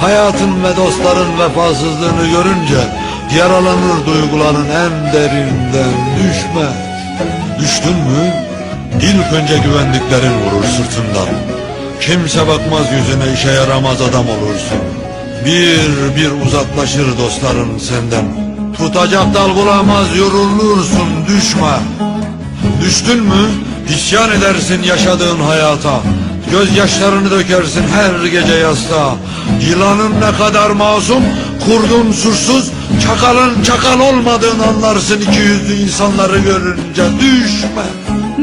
Hayatın ve dostların vefasızlığını görünce yaralanır duyguların en derinden düşme. Düştün mü ilk önce güvendiklerin vurur sırtından. Kimse bakmaz yüzüne işe yaramaz adam olursun. Bir bir uzaklaşır dostların senden. Tutacak dal bulamaz yorulursun düşme. Düştün mü isyan edersin yaşadığın hayata. Gözyaşlarını dökersin her gece yastığa. Yılanın ne kadar masum, kurdun suçsuz, çakalın çakal olmadığını anlarsın iki yüzlü insanları görünce. Düşme.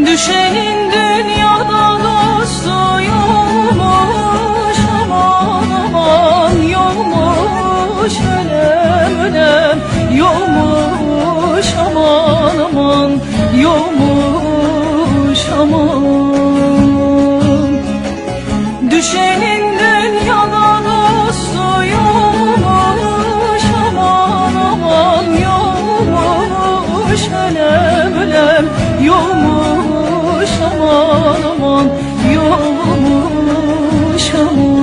Düşenin dünyada dostu yokmuş aman aman yokmuş ölem ölem yokmuş aman aman yokmuş aman Düşenin dünyada dostu yokmuş aman aman yokmuş aman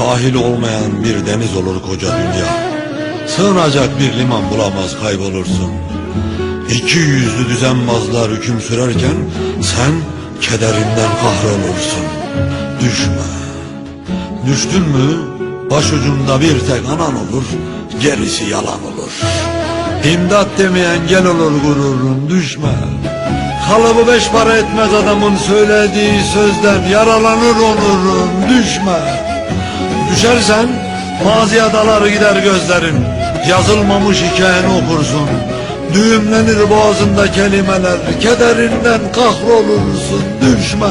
sahili olmayan bir deniz olur koca dünya. Sığınacak bir liman bulamaz kaybolursun. İki yüzlü düzenbazlar hüküm sürerken sen kederinden kahrolursun. Düşme. Düştün mü başucunda bir tek anan olur, gerisi yalan olur. İmdat demeyen gel olur gururun düşme. Kalıbı beş para etmez adamın söylediği sözden yaralanır onurun düşme. Düşersen maziye dalar gider gözlerin. Yazılmamış hikayeni okursun. Düğümlenir boğazında kelimeler. Kederinden kahrolursun düşme.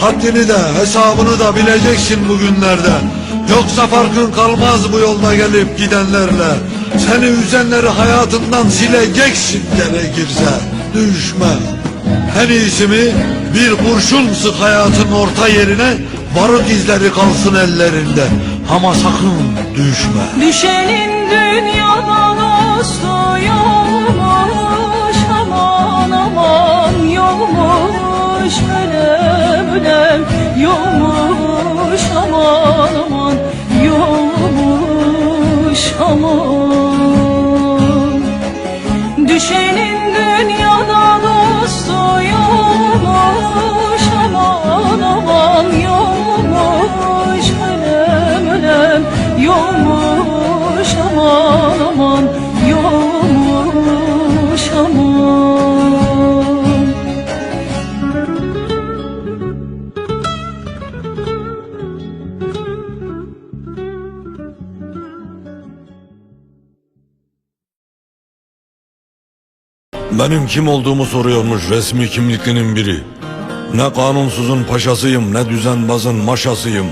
Haddini de hesabını da bileceksin bugünlerde. Yoksa farkın kalmaz bu yolda gelip gidenlerle. Seni üzenleri hayatından sileceksin gerekirse. Düşme. En iyisi mi bir kurşun sık hayatın orta yerine barut izleri kalsın ellerinde. Ama sakın düşme. Düşenin dünyada dostu yokmuş aman aman yokmuş ölem ölem yokmuş aman aman yokmuş aman Benim kim olduğumu soruyormuş resmi kimliklinin biri. Ne kanunsuzun paşasıyım ne düzenbazın maşasıyım.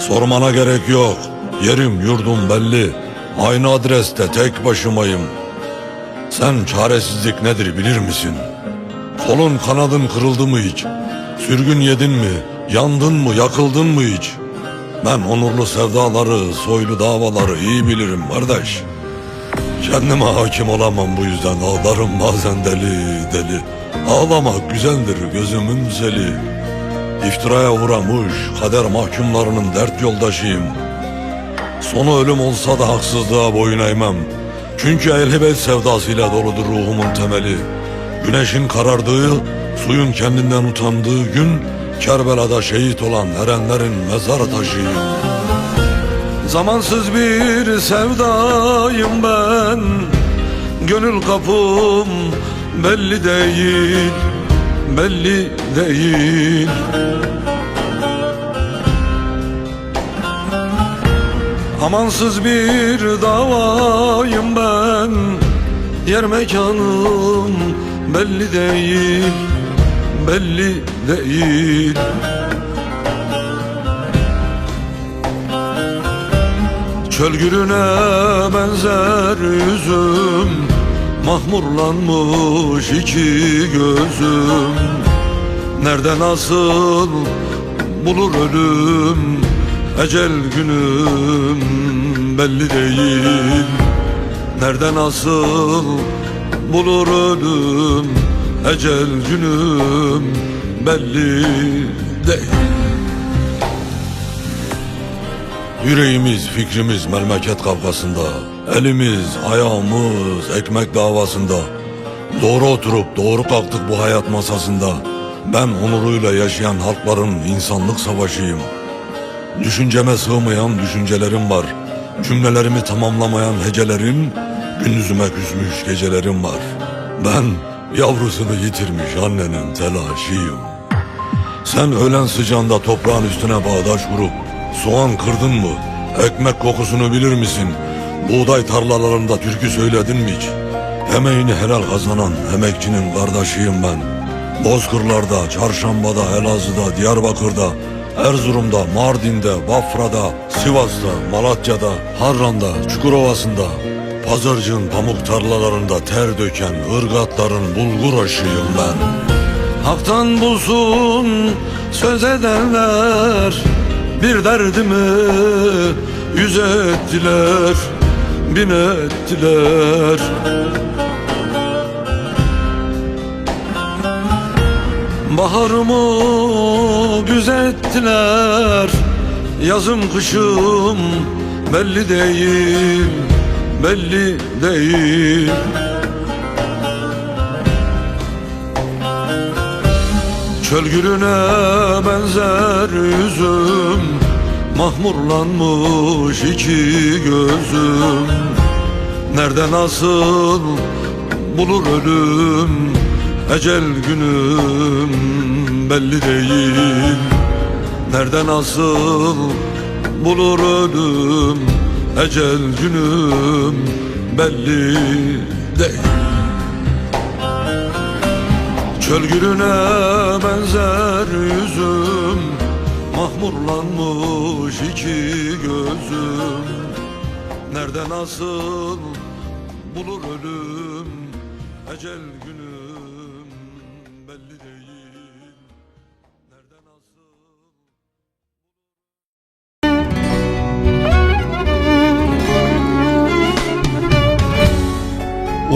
Sormana gerek yok. Yerim yurdum belli. Aynı adreste tek başımayım. Sen çaresizlik nedir bilir misin? Kolun kanadın kırıldı mı hiç? Sürgün yedin mi? Yandın mı? Yakıldın mı hiç? Ben onurlu sevdaları, soylu davaları iyi bilirim kardeş. Kendime hakim olamam bu yüzden ağlarım bazen deli deli. Ağlamak güzeldir gözümün zeli. İftiraya uğramış kader mahkumlarının dert yoldaşıyım. Sonu ölüm olsa da haksızlığa boyun eğmem. Çünkü ehlibeyt sevdasıyla doludur ruhumun temeli. Güneşin karardığı, suyun kendinden utandığı gün Kerbela'da şehit olan erenlerin mezar taşıyım. Zamansız bir sevdayım ben. Gönül kapım belli değil Belli değil. Amansız bir davayım ben. Yer mekanım belli değil Belli değil Çöl gülüne benzer yüzüm Mahmurlanmış iki gözüm. Nerede nasıl bulur ölüm Ecel günüm belli değil. Nerede nasıl bulur ölüm Ecel günüm belli değil Yüreğimiz, fikrimiz memleket kavgasında Elimiz, ayağımız ekmek davasında. Doğru oturup doğru kalktık bu hayat masasında. Ben onuruyla yaşayan halkların insanlık savaşıyım. Düşünceme sığmayan düşüncelerim var. Cümlelerimi tamamlamayan hecelerim Gündüzüme küsmüş gecelerim var. Ben yavrusunu yitirmiş annenin telaşıyım. Sen öğlen sıcağında toprağın üstüne bağdaş kurup soğan kırdın mı? Ekmek kokusunu bilir misin? Buğday tarlalarında türkü söyledin mi hiç? Emeğini helal kazanan emekçinin kardeşiyim ben. Bozkırlarda, Çarşamba'da, Elazığ'da, Diyarbakır'da, Erzurum'da, Mardin'de, Bafra'da, Sivas'ta, Malatya'da, Harran'da, Çukurova'sında, Pazarcığın pamuk tarlalarında ter döken ırgatların bulgur aşıyım ben. Hak'tan bulsun söz edenler Bir derdimi yüz ettiler Bin ettiler. Baharımı güzettiler Yazım kışım belli değil Belli değil Çöl gülüne benzer yüzüm Mahmurlanmış iki gözüm. Nerede nasıl bulur ölüm Ecel günüm belli değil. Nerede nasıl bulur ölüm Ecel günüm belli değil Çöl gülüne benzer yüzüm Mahmurlanmış iki gözüm. Nerede nasıl bulur ölüm Ecel günüm belli değil. Nerede nasıl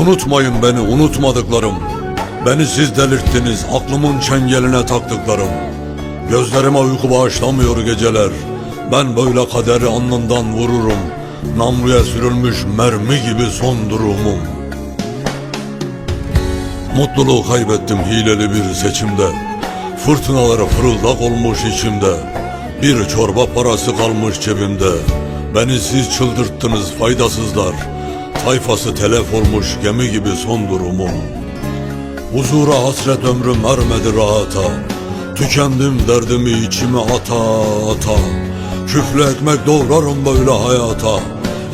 Unutmayın beni unutmadıklarım Beni siz delirttiniz aklımın çengeline taktıklarım. Gözlerime uyku bağışlamıyor geceler. Ben böyle kaderi alnından vururum. Namluya sürülmüş mermi gibi son durumum. Mutluluğu kaybettim hileli bir seçimde. Fırtınalara fırıldak olmuş içimde. Bir çorba parası kalmış cebimde. Beni siz çıldırttınız faydasızlar. Tayfası telef olmuş gemi gibi son durumum Huzura hasret ömrüm ermedi rahata. Tükendim derdimi içime ata ata. Küflü ekmek doğrarım böyle hayata.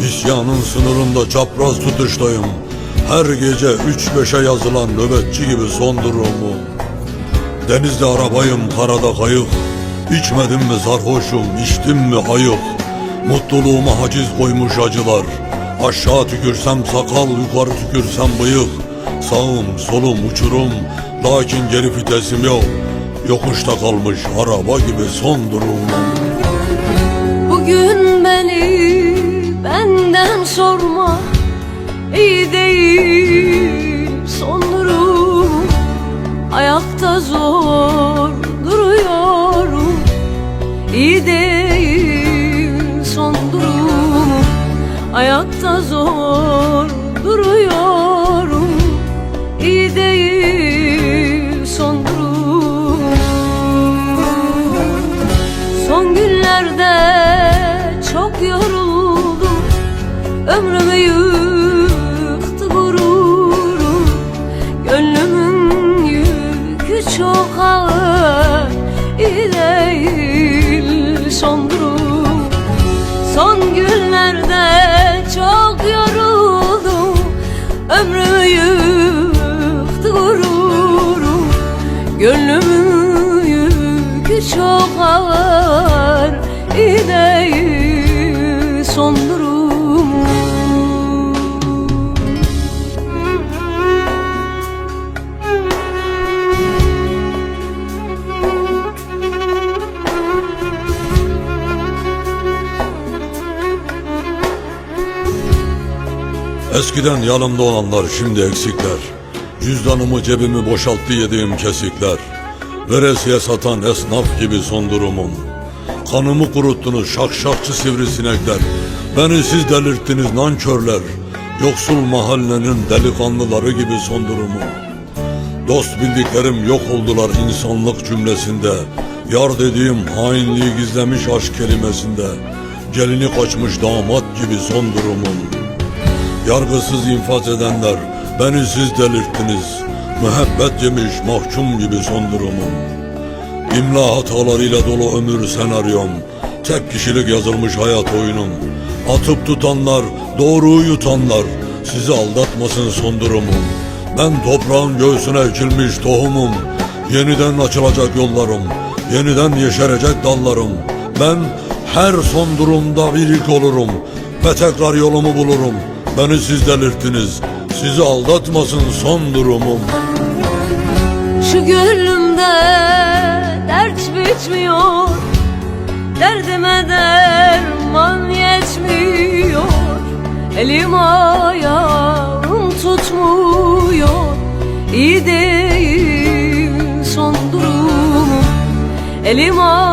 İsyanın sınırında çapraz tutuştayım. Her gece üç beşe yazılan nöbetçi gibi son durumum Denizde arabayım karada kayık. İçmedim mi sarhoşum içtim mi ayık? Mutluluğuma haciz koymuş acılar. Aşağı tükürsem sakal yukarı tükürsem bıyık Sağım solum uçurum. Lakin geri vitesim yok. Yokuşta kalmış araba gibi son durumum. Bugün beni benden sorma. İyi değil son durum. Ayakta zor Eskiden yanımda olanlar şimdi eksikler. Cüzdanımı cebimi boşalttı yediğim kesikler. Veresiye satan esnaf gibi son durumum. Kanımı kuruttunuz şakşakçı sivrisinekler. Beni siz delirttiniz nankörler. Yoksul mahallenin delikanlıları gibi son durumum. Dost bildiklerim yok oldular insanlık cümlesinde. Yar dediğim hainliği gizlemiş aşk kelimesinde. Gelini kaçmış damat gibi son durumum Yargısız infaz edenler beni siz delirttiniz. Müebbet yemiş mahkum gibi son durumum. İmla hatalarıyla dolu ömür senaryom Tek kişilik yazılmış hayat oyunum. Atıp tutanlar, doğruyu yutanlar Sizi aldatmasın son durumum. Ben toprağın göğsüne ekilmiş tohumum. Yeniden açılacak yollarım Yeniden yeşerecek dallarım. Ben her son durumda bir ilk olurum. Ve tekrar yolumu bulurum Beni siz delirttiniz. Sizi aldatmasın son durumum. Şu gönlümde dert bitmiyor. Derdime derman yetmiyor. Elim ayağım tutmuyor. İyi değil son durumum. Elim ayağım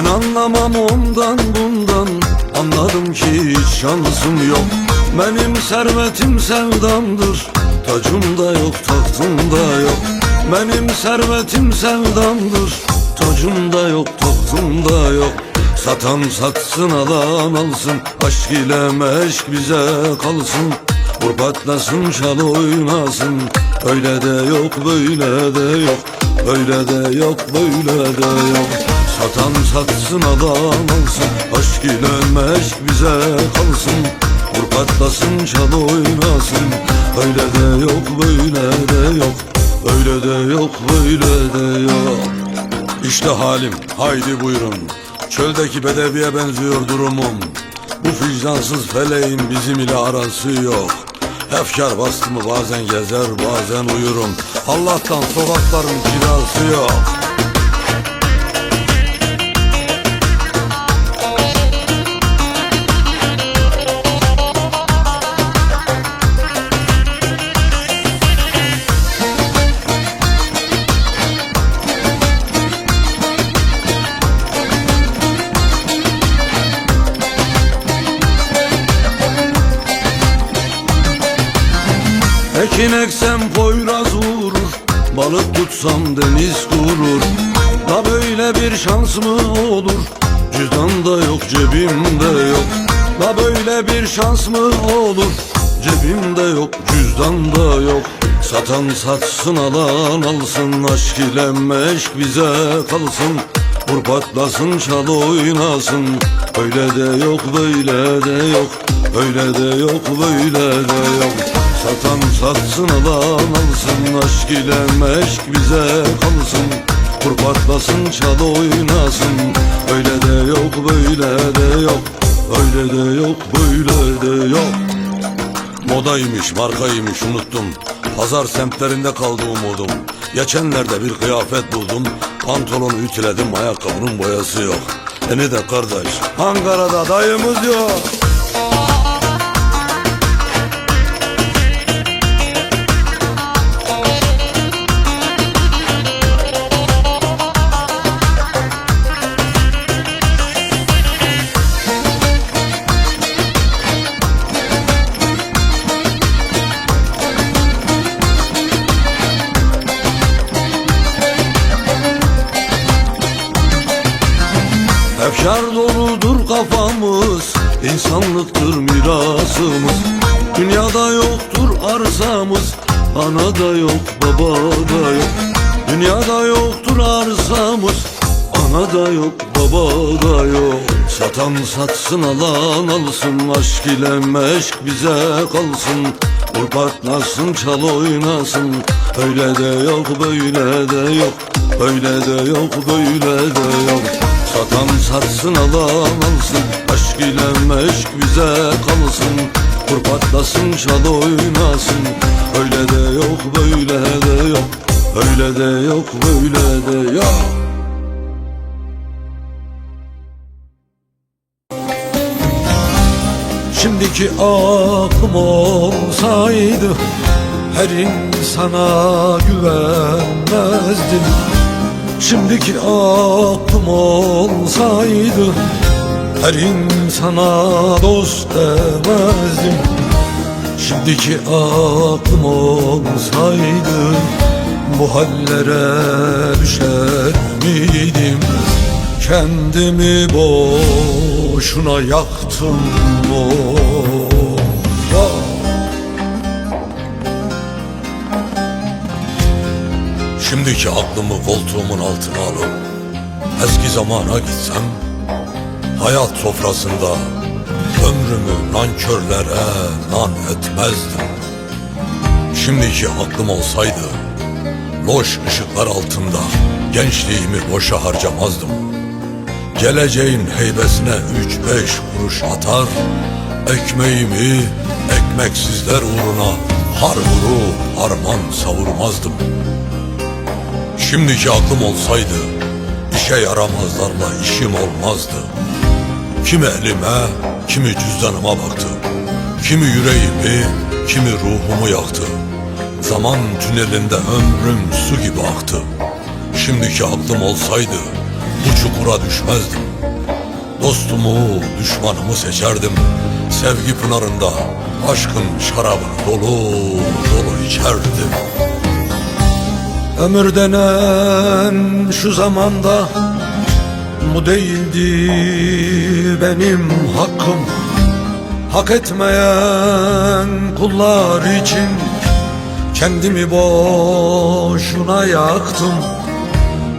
Ben anlamam ondan bundan. Anladım ki hiç şansım yok. Benim servetim sevdamdır. Tacımda yok tahtımda yok. Benim servetim sevdamdır. Tacımda yok tahtımda yok. Satan satsın alan alsın. Aşk ile meşk bize kalsın. Vur patlasın çal oynasın. Öyle de yok böyle de yok. Öyle de yok böyle de yok Satan satsın alan alsın Aşk ile meşk bize kalsın. Vur patlasın çal oynasın Öyle de yok böyle de yok. Öyle de yok böyle de yok. İşte halim haydi buyurun. Çöldeki bedeviye benziyor durumum. Bu vicdansız feleğin bizim ile arası yok. Efkar bastı mı bazen gezer bazen uyurum. Allah'tan sokakların kirası yok Ekin eksem poyraz vurur Balık tutsam deniz kurur. Da böyle bir şans mı olur? Cüzdanda yok cebimde yok. Da böyle bir şans mı olur? Cebimde yok cüzdanda yok. Satan satsın alan alsın Aşk ile meşk bize kalsın. Vur patlasın çal oynasın. Öyle de yok böyle de yok. Öyle de yok böyle de yok Satan satsın alan alsın Aşk ile meşk bize kalsın. Vur patlasın çal oynasın. Öyle de yok böyle de yok. Öyle de yok böyle de yok. Modaymış markaymış unuttum. Pazar semtlerinde kaldı umudum. Geçenlerde bir kıyafet buldum. Pantolonu ütüledim ayakkabının boyası yok. Seni de kardeş Ankara'da dayımız yok satsın alan alsın Aşk ile meşk bize kalsın. Vur patlasın çal oynasın. Öyle de yok böyle de yok. Öyle de yok böyle de yok. Satan sarsın alan alsın. Aşk ile meşk bize kalsın. Vur patlasın çal oynasın. Öyle de yok böyle de yok. Öyle de yok böyle de yok Şimdiki aklım olsaydı Her insana güvenmezdim Şimdiki aklım olsaydı Her insana dost demezdim. Şimdiki aklım olsaydı Bu hallere düşer miydim? Kendimi boşuna yaktım oh, oh. Şimdiki aklımı koltuğumun altına alıp Eski zamana gitsem Hayat sofrasında Ömrümü nankörlere nan etmezdim Şimdiki aklım olsaydı Loş ışıklar altında Gençliğimi boşa harcamazdım Geleceğin heybesine üç beş kuruş atar Ekmeğimi ekmeksizler uğruna Har vurup harman savurmazdım Şimdiki aklım olsaydı işe yaramazlarla işim olmazdı. Kimi elime, kimi cüzdanıma baktı. Kimi yüreğimi, kimi ruhumu yaktı. Zaman tünelinde ömrüm su gibi aktı. Şimdiki aklım olsaydı bu çukura düşmezdim. Dostumu, düşmanımı seçerdim. Sevgi pınarında aşkın şarabını dolu dolu içerdim. Ömür denen şu zamanda Bu değildi benim hakkım Hak etmeyen kullar için Kendimi boşuna yaktım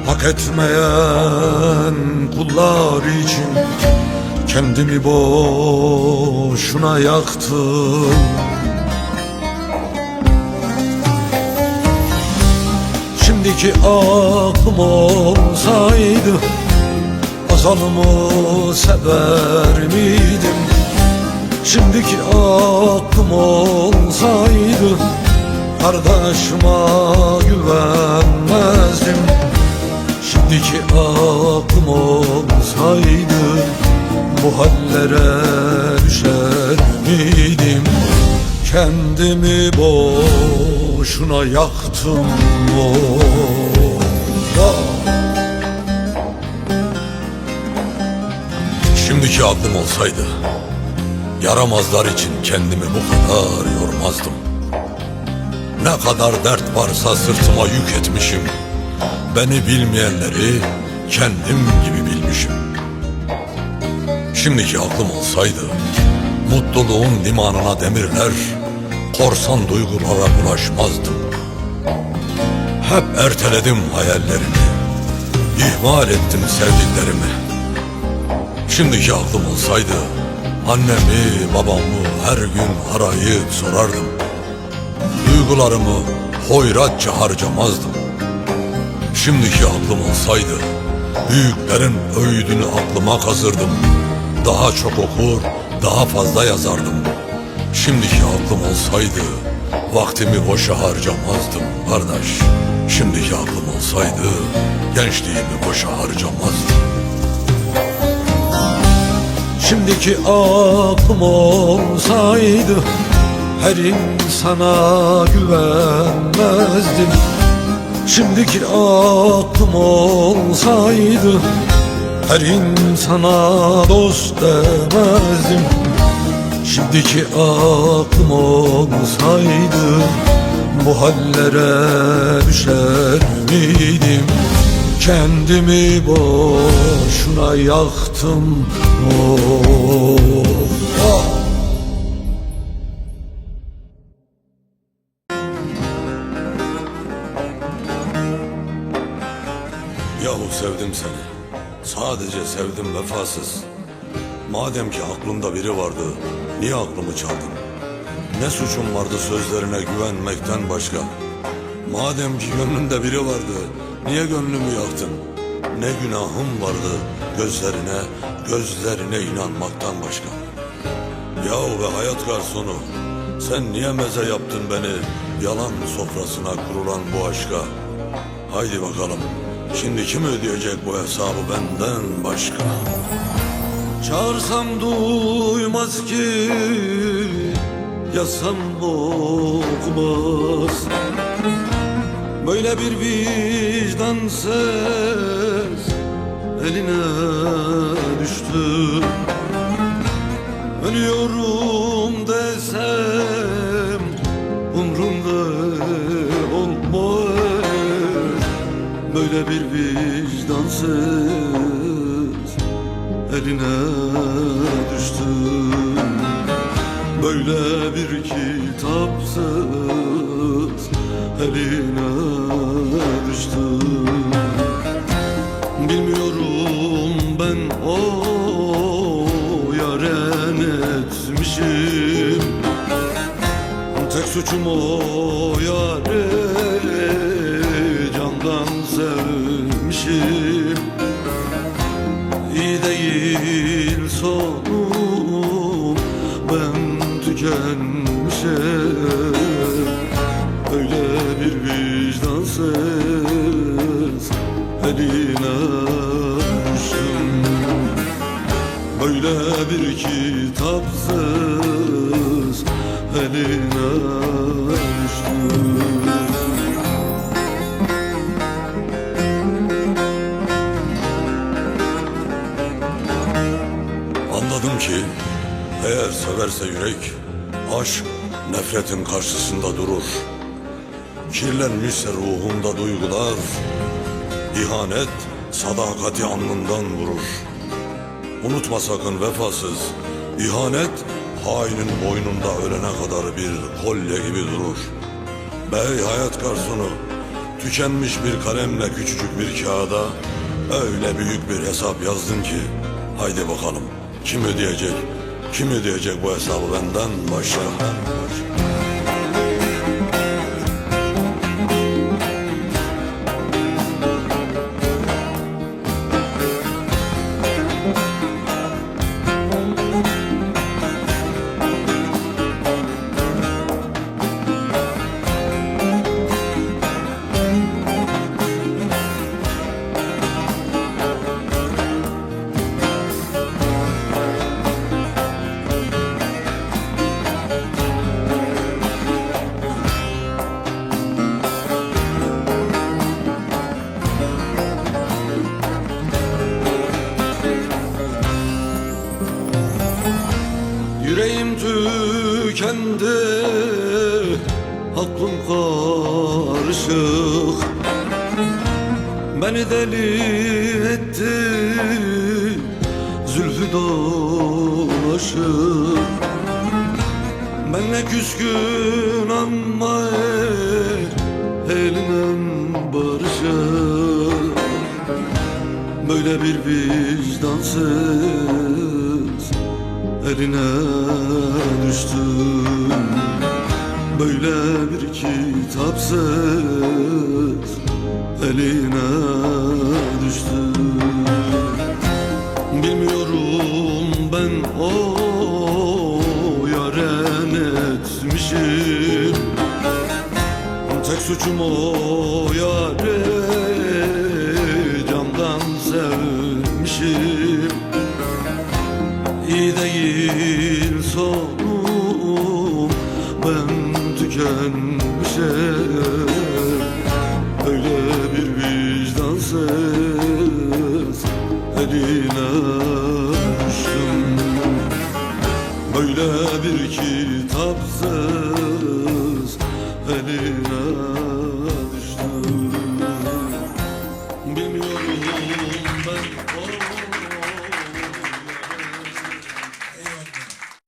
Hak etmeyen kullar için Kendimi boşuna yaktım Şimdiki aklım olsaydı Azalımı sever miydim? Şimdiki aklım olsaydı Kardeşime güvenmezdim Şimdiki aklım olsaydı Bu hallere düşer miydim? Kendimi boşuna yaktım oh. Şimdiki aklım olsaydı Yaramazlar için kendimi bu kadar yormazdım Ne kadar dert varsa sırtıma yük etmişim Beni bilmeyenleri kendim gibi bilmişim. Şimdiki aklım olsaydı Mutluluğun limanına demirler Korsan duygulara bulaşmazdım. Hep erteledim hayallerimi İhmal ettim sevdiklerimi. Şimdiki aklım olsaydı Annemi babamı her gün arayıp sorardım. Duygularımı hoyratça harcamazdım Şimdiki aklım olsaydı Büyüklerin öğüdünü aklıma kazırdım Daha çok okur, daha fazla yazardım. Şimdiki aklım olsaydı Vaktimi boşa harcamazdım kardeş. Şimdiki aklım olsaydı Gençliğimi boşa harcamazdım. Şimdiki aklım olsaydı Her insana güvenmezdim Şimdiki aklım olsaydı Her insana dost demezdim. Şimdiki aklım olsaydı Bu hallere düşer miydim? Kendimi boşuna yaktım. Oh, ah. Sevdim seni. Sadece sevdim vefasız. Madem ki aklımda biri vardı Niye aklımı çaldın? Ne suçum vardı sözlerine güvenmekten başka? Madem ki gönlümde biri vardı Niye gönlümü yaktın? Ne günahım vardı Gözlerine Gözlerine inanmaktan başka? Yahu be hayat garsonu Sen niye meze yaptın beni Yalan sofrasına kurulan bu aşka? Haydi bakalım Şimdi kim ödeyecek bu hesabı benden başka? Çağırsam duymaz ki Yazsam okumaz. Böyle bir vicdan ses Eline düştü. Ölüyorum desem Umrumda Böyle bir vicdan ses Eline düştü Böyle bir kitapsız Eline düştü Bilmiyorum ben o yaren etmişim Tek suçum o yare İyi değil sonum ben tükenmişim. Öyle bir vicdansız eline düştüm. Böyle bir kitapsız eline eğer severse yürek aşk nefretin karşısında durur. Kirlenmişse ruhunda duygular ihanet sadakati alnından vurur. Unutma sakın vefasız ihanet hainin boynunda ölene kadar bir kolye gibi durur. Bey hayat garsonu tükenmiş bir kalemle küçücük bir kağıda öyle büyük bir hesap yazdın ki haydi bakalım kim ödeyecek kim ödeyecek bu hesabı benden başka. Yüreğim tükendi Aklım karışık. Beni deli etti Zülfü dolaşık. Benle küskün ama Elinen barışık. Böyle bir vicdansız eline düştüm. Böyle bir kitapsız eline düştüm. Bilmiyorum ben o yaren etmişim. Tek suçum o yare sen bize Öyle bir vicdansız. Eline